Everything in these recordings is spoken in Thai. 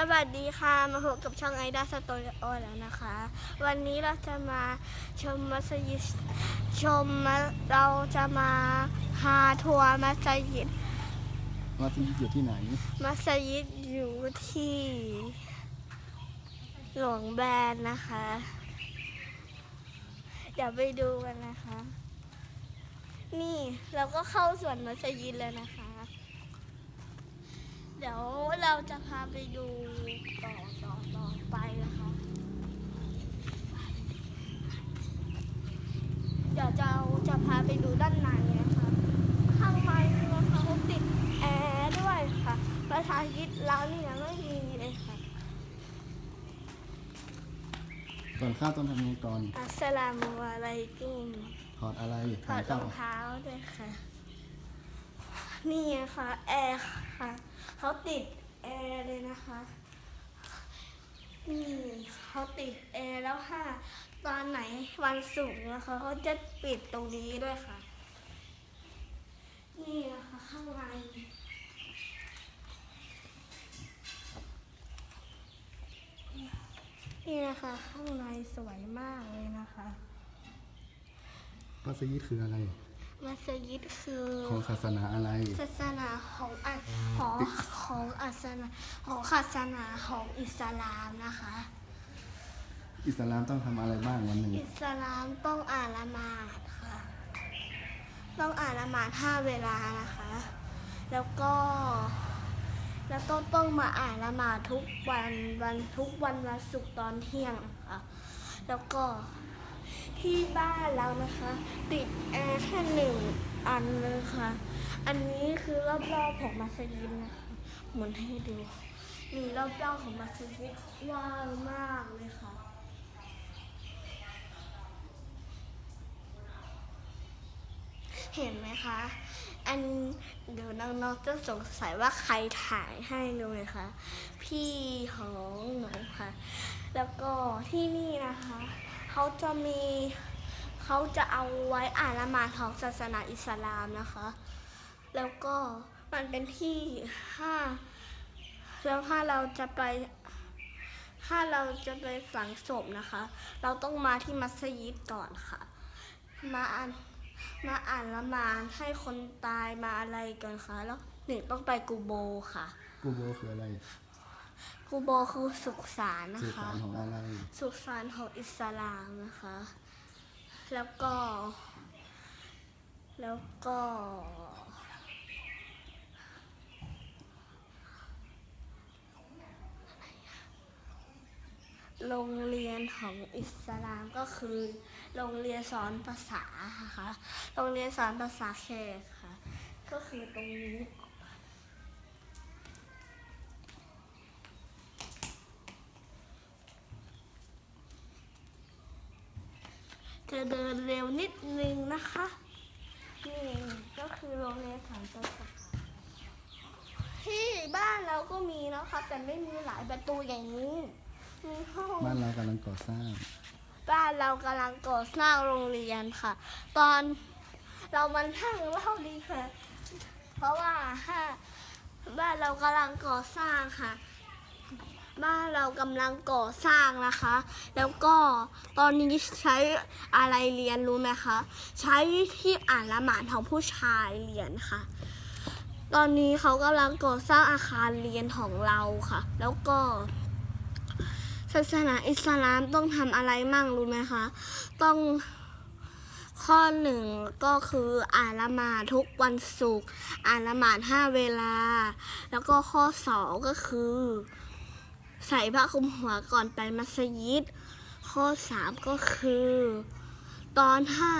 สวัสดีค่ะ มาพบกับช่องไอดาสตูดิโอแล้วนะคะ วันนี้เราจะมาชมมัสยิดชมมะเราจะมาพาทัวร์มัสยิดมัสยิดอยู่ที่ไหน มัสยิดอยู่ที่ หลวงแบนนะคะ เดี๋ยวไปดูกันนะคะ นี่เราก็เข้าส่วนมัสยิดแล้วนะคะ เดี๋ยว เราจะพาไปดูต่อต่อต่อไปนะคะเดี๋ยวจะเอาจะพาไปดูด้านในนะคะข้างในนะคะเขาติดแอร์ด้วยค่ะประธานยิดเรานี่ยังไม่มีเลยค่ะก่อนเข้าต้องทำยังไงก่อนอัสสลามุอะลัยกุมถอดอะไรถอดรเข้าองเท้าด้วยค่ะ นี่ค่ะแอร์ค่ะเขาติดแอ ร์เลยนะคะนี่เขาติดแอร์แล้วค่ะ ตอนไหนวันศุกร์นะคะเขาจะปิดตรงนี้ด้วยค่ะ นี่นะคะข้างในนี่นะคะ ข้างในสวยมากเลยนะคะมัสยิดคืออะไร มัสยิดคือของศาสนาอะไร ศาสนาของอันของของอัสนาของศาสนาของอิสลามนะคะ อิสลามต้องทำอะไรบ้างวันหนึ่งอิสลามต้องอ่านละหมาดค่ะ ต้องอ่านละหมาดห้าเวลานะคะ แล้วก็ แล้วก็ต้องมาอ่านละหมาดทุกวันวันทุกวันวันศุกร์ตอนเที่ยงนะคะแล้วก็ ที่บ้านเรานะคะ ติดแอร์แค่หนึ่งอันเลยค่ะ อันนี้คือรอบๆของมัสยิดนะคะหมุนให้ดู มีรอบๆของมัสยิดว่างมากเลยค่ะเห็นไหมคะ อันเดี๋ยวน้องๆจะสงสัยว่าใครถ่ายให้รู้ไหมคะ พี่ของหนูค่ะ แล้วก็ที่นี่นะคะ เขาจะมีเขาจะเอาไว้อ่านละหมาดของศาสนาอิสลามนะคะ แล้วก็มันเป็นที่ถ้าแล้วถ้าเราจะไป ถ้าเราจะไปฝังศพนะคะ เราต้องมาที่มัสยิดก่อนค่ะ มาอ่านมาอ่านละหมาดให้คนตายมาอะไรก่อนคะแล้วหนึ่งต้องไปกูโบค่ะ กูโบคืออะไร กูโบคือสุขสารนะสื่อคะ สารของอะไร สุสานของอิสลามนะคะ แล้วก็ แล้วก็ โรงเรียนของอิสลามก็คือ โรงเรียนสอนภาษาค่ะ โรงเรียนสอนภาษาแขกค่ะ ก็คือตรงนี้ จะเดินเร็วนิดนึงนะคะ นี่ก็คือโรงเรียนสอนภาษาที่บ้านเราก็มีนะคะแต่ไม่มีหลายประตูอย่างนี้มีห้องบ้านเรากำลังก่อสร้าง บ้านเรากำลังก่อสร้างโรงเรียนค่ะ ตอนเรามันทั้งเล่าดีค่ะ เพราะว่าถ้าบ้านเรากำลังก่อสร้างค่ะ บ้านเรากำลังก่อสร้างนะคะ แล้วก็ตอนนี้ใช้อะไรเรียนรู้ไหมคะ ใช้ที่อ่านละหมาดของผู้ชายเรียนค่ะ ตอนนี้เขากำลังก่อสร้างอาคารเรียนของเราค่ะ แล้วก็ศาสนาอิสลามต้องทำอะไรมั่งรู้ไหมคะ ต้องข้อหนึ่งก็คืออ่านละหมาดทุกวันศุกร์อ่านละหมาดห้าเวลา แล้วก็ข้อสองก็คือ ใส่ผ้าคลุมหัวก่อนไปมัสยิด ข้อสามก็คือ ตอนห้า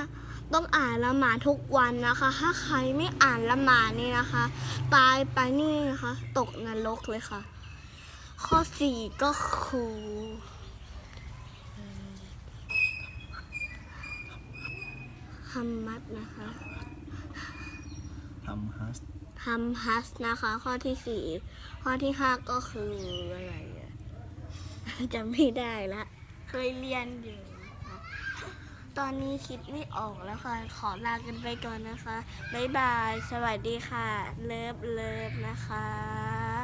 ต้องอ่านละหมาดทุกวันนะคะ ถ้าใครไม่อ่านละหมาดนี่นะคะ ตายไปนี่นะคะ ตกนรกเลยค่ะ ข้อสี่ก็คือฮัมมัดนะคะทำฮัสฮัมฮัสนะคะ ข้อที่สี่ข้อที่ห้าก็คืออะไร จำไม่ได้ละ เคยเรียนอยู่นะคะตอนนี้คิดไม่ออกแล้วค่ะ ขอลากันไปก่อนนะคะ บ๊ายบาย สวัสดีค่ะ เลิฟเลิฟนะคะ